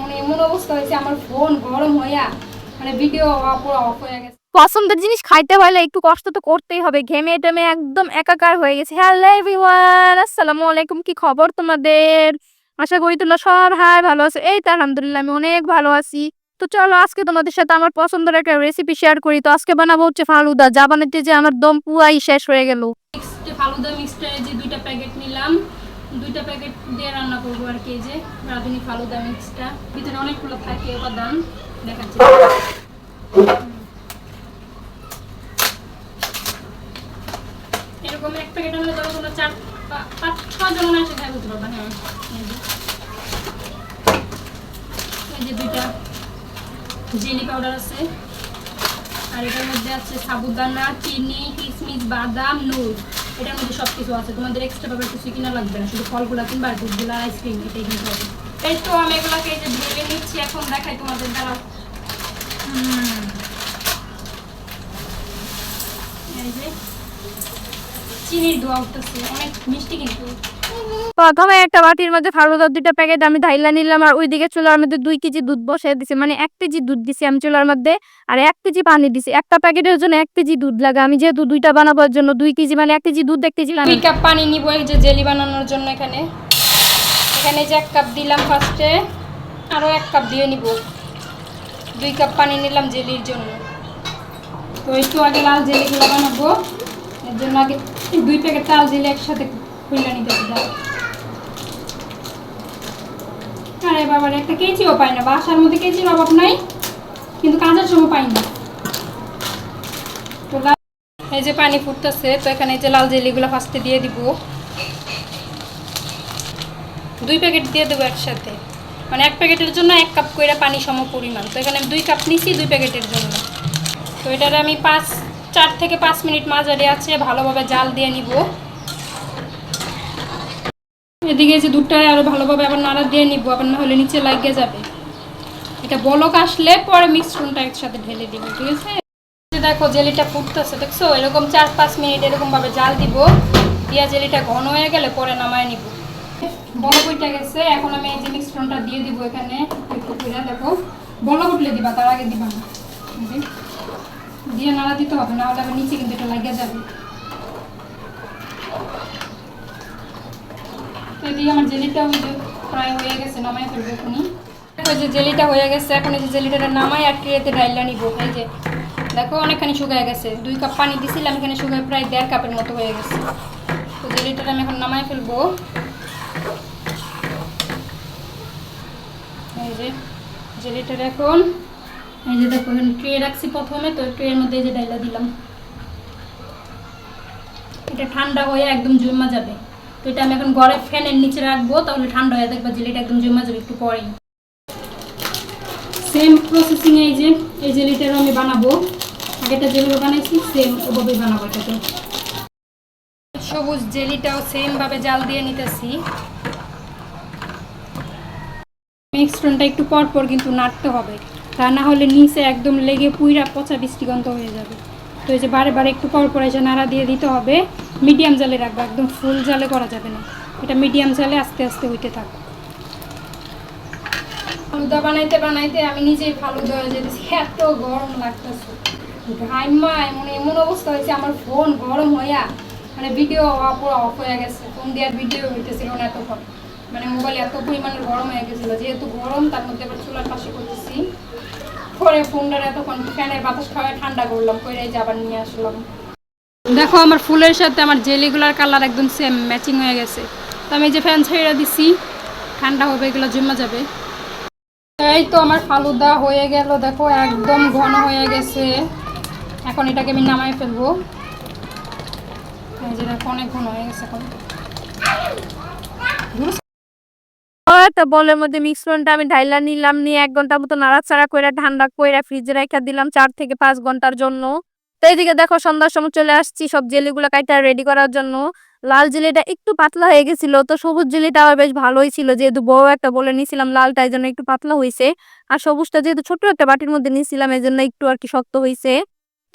মানে এমন অবস্থা হয়েছে আমার ফোন গরম হইয়া মানে ভিডিও পুরো অফ হয়ে গেছে। পছন্দের জিনিস খাইতে হলে একটু কষ্ট তো করতেই হবে ঘেমে টেমে একদম একাকার হয়ে গেছে। হ্যালো এভরিওয়ান আসসালামু আলাইকুম কি খবর তোমাদের? আশা করি তোমরা সব হাই ভালো আছো। এই তো আলহামদুলিল্লাহ আমি অনেক ভালো আছি। তো চলো আজকে তোমাদের সাথে আমার পছন্দের একটা রেসিপি শেয়ার করি। তো আজকে বানাবো হচ্ছে ফালুদা। যা বানাতে যে আমার দম পুয়াই শেষ হয়ে গেল। ফালুদা মিক্সটারে যে দুইটা প্যাকেট নিলাম। দুইটা প্যাকেট দিয়ে রান্না করব আর কি যে রাঁধুনি ফালুদা মিক্সটা ভিতরে অনেকগুলো থাকে উপাদান, দেখাচ্ছি। এরকম এক প্যাকেট আনলে ধরো তোমরা চার পাঁচ, ছয় জন এসে খাই বলতে পারবা হ্যাঁ। এই যে দুইটা জেলি পাউডার আছে। আর এটার মধ্যে আছে সাবুদানা, চিনি কিশমিশ বাদাম, নুন। এটার মধ্যে সব কিছু আছে। তোমাদের এক্সট্রা ভাবে কিছু কিনা লাগবে না, শুধু ফলগুলা কিনবা আর দুধগুলা আইসক্রিম এটাই কিনতে হবে। এই তো আমি এগুলাকে এই যে ভেঙে নিচ্ছি, এখন দেখাই তোমাদের দ্বারা এই যে চিনির দোয়া উঠতেছে অনেক মিষ্টি কিন্তু। প্রথমে একটা বাটির মধ্যে ফালুদার দুইটা প্যাকেট আমি ঢাইলা নিলাম আর ওইদিকে চুলার মধ্যে দুই কেজি দুধ বসিয়ে দিছি। মানে এক কেজি দুধ দিছি আমি চুলার মধ্যে আর এক কেজি পানি দিছি। একটা প্যাকেটের জন্য এক কেজি দুধ লাগে। আমি যেহেতু দুইটা বানাবার জন্য দুই কেজি মানে এক কেজি দুধ কেজি দুই কাপ পানি নিব এই যে জেলি বানানোর জন্য এখানে। এখানে যে এক কাপ দিলাম ফার্স্টে আরও এক কাপ দিয়ে নিব। দুই কাপ পানি নিলাম জেলির জন্য। তো একটু আগে লাল জেলিগুলো বানাবো। এর জন্য আগে দুই প্যাকেট লাল জেলি একসাথে খুলে নিতে আরে বাবার একটা কেজিও পাই না। বাসার মধ্যে কেজির অভাব নাই, কিন্তু কাজের সময় পাই না। তো এই যে পানি ফুটতেছে, তো এখানে যে লাল জেলিগুলো ফার্স্টে দিয়ে দিব। দুই প্যাকেট দিয়ে দেবো একসাথে। মানে এক প্যাকেটের জন্য এক কাপ করে পানি সম পরিমাণ। তো এখানে দুই কাপ নিছি দুই প্যাকেটের জন্য। তো এটার আমি পাঁচ চার থেকে পাঁচ মিনিট মাঝারি আছে, ভালোভাবে জাল দিয়ে নিব। এদিকে যে দুধটা আরও ভালোভাবে আবার নাড়া দিয়ে নিব, আবার না হলে নিচে লাগিয়ে যাবে। এটা বলক আসলে পরে মিশ্রণটা একসাথে ঢেলে দিব, ঠিক আছে? দেখো জেলিটা ফুটতেছে, দেখছ? এরকম চার পাঁচ মিনিট এরকম ভাবে জাল দিব। দিয়া জেলিটা ঘন হয়ে গেলে পরে নামায় নিব। বড় বইটা গেছে, এখন আমি এই যে মিশ্রণটা দিয়ে দিব এখানে। দেখো। বড় উঠলে দিবা, তার আগে দিবা না। দিয়ে নাড়া দিতে হবে না হলে আবার নিচে কিন্তু এটা লাগিয়ে যাবে। এদিকে আমার জেলিটা ওই যে প্রায় হয়ে গেছে, নামাই ফেলব এখনই। ওই যে জেলিটা হয়ে গেছে, এখন এই যে জেলিটা নামাই আর ট্রেতে ডাইলা নিব। এই যে, দেখো অনেকখানি শুকায় গেছে। দুই কাপ পানি দিছিলাম, এখানে শুকায় প্রায় দেড় কাপের মতো হয়ে গেছে। তো জেলিটা আমি এখন নামাই ফেলব। এই যে, জেলিটার এখন এই যে দেখো ট্রে রাখছি প্রথমে, তো ট্রের মধ্যে এই যে ডাইলা দিলাম। এটা ঠান্ডা হয়ে একদম জমা যাবে। তো এটা আমি এখন ঘরে ফ্যানের নিচে রাখব, তাহলে ঠান্ডা হয়ে দেখবা জেলিটা একদম জমা যাবে একটু পরেই। সেম প্রসেসিং এই যে, এই জেলিটারও আমি বানাবো। আগেটা যেভাবে বানাইছি সেম ওভাবেই বানাবো এটাকে। সবুজ জেলিটাও সেমভাবে জাল দিয়ে নিতেছি। মিক্সটনটা একটু পর পর কিন্তু নাড়তে হবে। তা না হলে নিচে একদম লেগে পুইরা পচা বৃষ্টিগন্ধ হয়ে যাবে। তো এই যে বারে বারে একটু পর পর এসে নাড়া দিয়ে দিতে হবে মিডিয়াম জালে রাখব, একদম ফুল জালে করা যাবে না। এটা মিডিয়াম জালে আস্তে আস্তে হইতে থাকবে ফালুদা বানাইতে বানাইতে আমি নিজেই ফালুদা যেতেছি এত গরম লাগতেছে। ঘাইমা এমন এমন অবস্থা হয়েছে, আমার ফোন গরম হইয়া মানে ভিডিও পুরো অফ হয়ে গেছে। ফোন দেওয়ার ভিডিও হইতেছিল না এতক্ষণ। মানে মোবাইল এত পরিমাণের গরম হয়ে গেছিল, যেহেতু গরম, তার মধ্যে আবার চুলার পাশে করতেছি। পরে ফোনটার এতক্ষণ ফ্যানের বাতাস খাওয়ায় ঠান্ডা করলাম করে এই যে আবার নিয়ে আসলাম। দেখো আমার ফুলের সাথে আমার জেলিগুলার কালার একদম সেম ম্যাচিং হয়ে গেছে। তো আমি যে ফ্যান ছেড়ে দিছি, ঠান্ডা হবে, এগুলো জমা যাবে। এই তো আমার ফালুদা হয়ে গেল, দেখো একদম ঘন হয়ে গেছে। এখন এটাকে আমি নামাই ফেলব। অনেক ঘন হয়ে গেছে এখন। তো বলের মধ্যে মিশ্রণটা আমি ঢাইলা নিলাম, নিয়ে এক ঘণ্টার মতো নাড়াচাড়া করে ঠান্ডা করে ফ্রিজে রেখে দিলাম চার থেকে পাঁচ ঘণ্টার জন্য। তো এইদিকে দেখো সন্ধ্যার সময় চলে আসছি, সব জেলিগুলো কাইটা রেডি করার জন্য। লাল জেলিটা একটু পাতলা হয়ে গেছিল, তো সবুজ জেলিটা আবার বেশ ভালোই ছিল, যেহেতু বড় একটা বলে নিয়েছিলাম লালটা এই জন্য একটু পাতলা হয়েছে আর সবুজটা যেহেতু ছোট একটা বাটির মধ্যে নিয়েছিলাম এই জন্য একটু আর কি শক্ত হয়েছে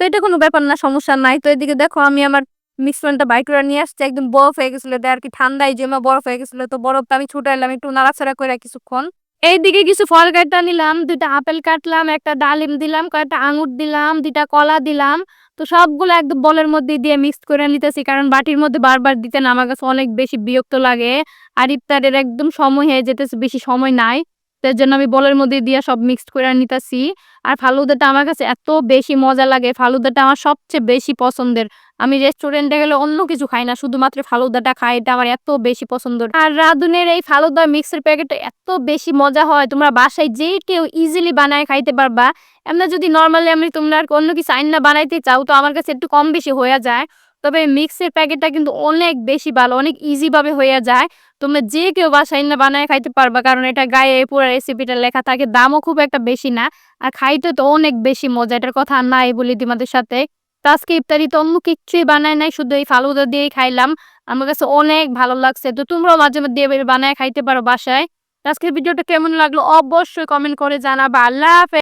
তো এটা কোনো ব্যাপার না, সমস্যা নাই। তো এদিকে দেখো আমি আমার মিশ্রণটা বাইর করে নিয়ে আসছে, একদম বরফ হয়ে গেছিল এটা আর কি ঠান্ডায় জমা বরফ হয়ে গেছিল, তো বরফটা আমি ছুটাইলাম একটু নাড়াচাড়া করে কিছুক্ষণ। এইদিকে কিছু ফল কাটা নিলাম, দুইটা আপেল কাটলাম, একটা ডালিম দিলাম, কয়েকটা আঙুর দিলাম, দুইটা কলা দিলাম, তো সবগুলো একদম বলের মধ্যে দিয়ে মিক্স করে নিতেছি, কারণ বাটির মধ্যে বারবার দিতে না, আমার কাছে অনেক বেশি বিরক্ত লাগে, আর ইফতারের একদম সময় হয়ে যেতেছে, বেশি সময় নাই। তার জন্য আমি বলের মধ্যে দিয়ে সব মিক্সড করে নিতেছি। আর ফালুদাটা আমার কাছে এত বেশি মজা লাগে, ফালুদাটা আমার সবচেয়ে বেশি পছন্দের। আমি রেস্টুরেন্টে গেলে অন্য কিছু খাই না, শুধুমাত্র ফালুদাটা খাই, এটা আমার এত বেশি পছন্দ আর রাধুনের এই ফালুদা মিক্সের প্যাকেটটা এত বেশি মজা হয়, তোমরা বাসায় যে কেউ ইজিলি বানায় খাইতে পারবা। এমনি যদি নর্মালি আমি তোমরা অন্য কিছু আইন না বানাইতে চাও, তো আমার কাছে একটু কম বেশি হয়ে যায়। তবে মিক্সের প্যাকেটটা কিন্তু অনেক বেশি ভালো, অনেক ইজি ভাবে হয়ে যায়। তোমরা যে কেউ বাসায় না বানায় খাইতে পারবা, কারণ এটা গায়ে পুরো রেসিপিটা লেখা থাকে, দামও খুব একটা বেশি না, আর খাইতে তো অনেক বেশি মজা, এটার কথা নাই বলি তোমাদের সাথে। তো আজকে ইফতারিতে অন্য কিচ্ছুই বানায় নাই, শুধু এই ফালুদা দিয়েই খাইলাম। আমার কাছে অনেক ভালো লাগছে, তো তোমরাও মাঝে এভাবে বানায় খাইতে পারো বাসায়। তো আজকের ভিডিওটা কেমন লাগল অবশ্যই কমেন্ট করে জানাবা। আল্লাহ হাফেজ!